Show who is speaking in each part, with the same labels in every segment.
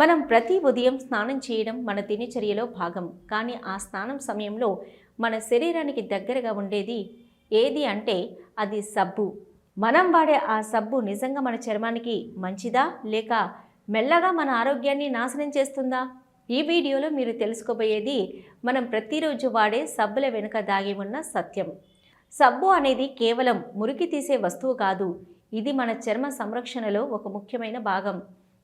Speaker 1: మనం ప్రతి ఉదయం స్నానం చేయడం మన దినచర్యలో భాగం. కానీ ఆ స్నానం సమయంలో మన శరీరానికి దగ్గరగా ఉండేది ఏది అంటే అది సబ్బు. మనం వాడే ఆ సబ్బు నిజంగా మన చర్మానికి మంచిదా? లేక మెల్లగా మన ఆరోగ్యాన్ని నాశనం చేస్తుందా? ఈ వీడియోలో మీరు తెలుసుకోబోయేది మనం ప్రతిరోజు వాడే సబ్బుల వెనుక దాగి ఉన్న సత్యం. సబ్బు అనేది కేవలం మురికి తీసే వస్తువు కాదు. ఇది మన చర్మ సంరక్షణలో ఒక ముఖ్యమైన భాగం.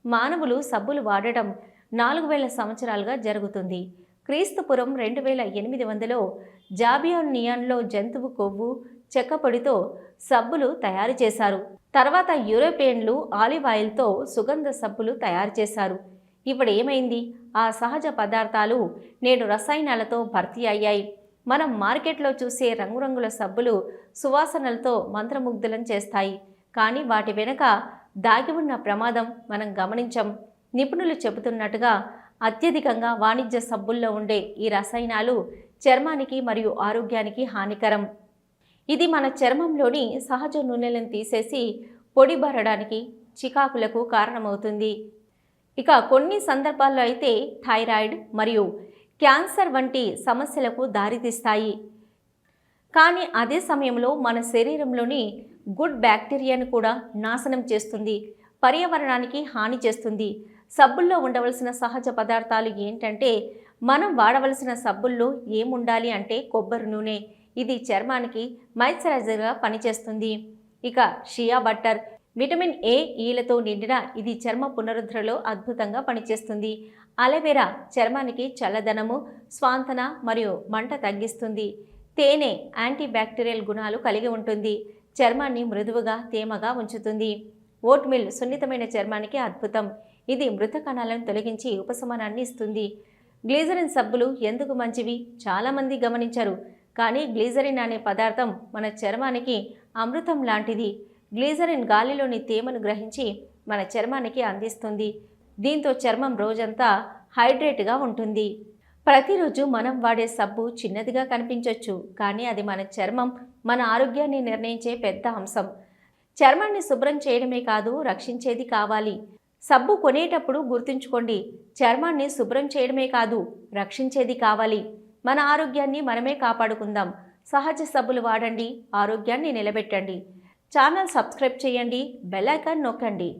Speaker 1: మానవులు సబ్బులు వాడటం నాలుగు వేల సంవత్సరాలుగా జరుగుతుంది. క్రీస్తుపురం రెండు వేల ఎనిమిది వందలో జాబియాన్ నియాన్లో జంతువు కొవ్వు చెక్కపొడితో సబ్బులు తయారు చేశారు. తర్వాత యూరోపియన్లు ఆలివ్ ఆయిల్తో సుగంధ సబ్బులు తయారు చేశారు. ఇప్పుడు ఏమైంది? ఆ సహజ పదార్థాలు నేడు రసాయనాలతో భర్తీ అయ్యాయి. మనం మార్కెట్లో చూసే రంగురంగుల సబ్బులు సువాసనలతో మంత్రముగ్ధులం చేస్తాయి. కానీ వాటి వెనుక దాగి ఉన్న ప్రమాదం మనం గమనించం. నిపుణులు చెబుతున్నట్టుగా అత్యధికంగా వాణిజ్య సబ్బుల్లో ఉండే ఈ రసాయనాలు చర్మానికి మరియు ఆరోగ్యానికి హానికరం. ఇది మన చర్మంలోని సహజ నూనెలను తీసేసి పొడి బరడానికి చికాకులకు కారణమవుతుంది. ఇక కొన్ని సందర్భాల్లో అయితే థైరాయిడ్ మరియు క్యాన్సర్ వంటి సమస్యలకు దారితీస్తాయి. కానీ అదే సమయంలో మన శరీరంలోని గుడ్ బ్యాక్టీరియాను కూడా నాశనం చేస్తుంది పర్యావరణానికి హాని చేస్తుంది. సబ్బుల్లో ఉండవలసిన సహజ పదార్థాలు ఏంటంటే మనం వాడవలసిన సబ్బుల్లో ఏముండాలి అంటే కొబ్బరి నూనె. ఇది చర్మానికి మాయిశ్చరైజర్గా పనిచేస్తుంది. ఇక షియా బట్టర్. విటమిన్ ఏ ఈలతో నిండిన ఇది చర్మ పునరుద్ధరణలో అద్భుతంగా పనిచేస్తుంది. అలవేరా చర్మానికి చల్లదనము స్వాంతన మరియు మంట తగ్గిస్తుంది. తేనె యాంటీ బ్యాక్టీరియల్ గుణాలు కలిగి ఉంటుంది. చర్మాన్ని మృదువుగా తేమగా ఉంచుతుంది. ఓట్ మిల్ సున్నితమైన చర్మానికి అద్భుతం. ఇది మృత కణాలను తొలగించి ఉపశమనాన్ని ఇస్తుంది. గ్లీజరిన్ సబ్బులు ఎందుకు మంచివి? చాలామంది గమనించరు. కానీ గ్లీజరిన్ అనే పదార్థం మన చర్మానికి అమృతం లాంటిది. గ్లీజరిన్ గాలిలోని తేమను గ్రహించి మన చర్మానికి అందిస్తుంది. దీంతో చర్మం రోజంతా హైడ్రేట్గా ఉంటుంది. ప్రతిరోజు మనం వాడే సబ్బు చిన్నదిగా కనిపించవచ్చు కానీ అది మన చర్మం మన ఆరోగ్యాన్ని నిర్ణయించే పెద్ద అంశం. చర్మాన్ని శుభ్రం చేయడమే కాదు రక్షించేది కావాలి. సబ్బు కొనేటప్పుడు గుర్తుంచుకోండి చర్మాన్ని శుభ్రం చేయడమే కాదు రక్షించేది కావాలి. మన ఆరోగ్యాన్ని మనమే కాపాడుకుందాం. సహజ సబ్బులు వాడండి ఆరోగ్యాన్ని నిలబెట్టండి. ఛానల్ సబ్స్క్రైబ్ చేయండి బెల్ ఐకాన్ నొక్కండి.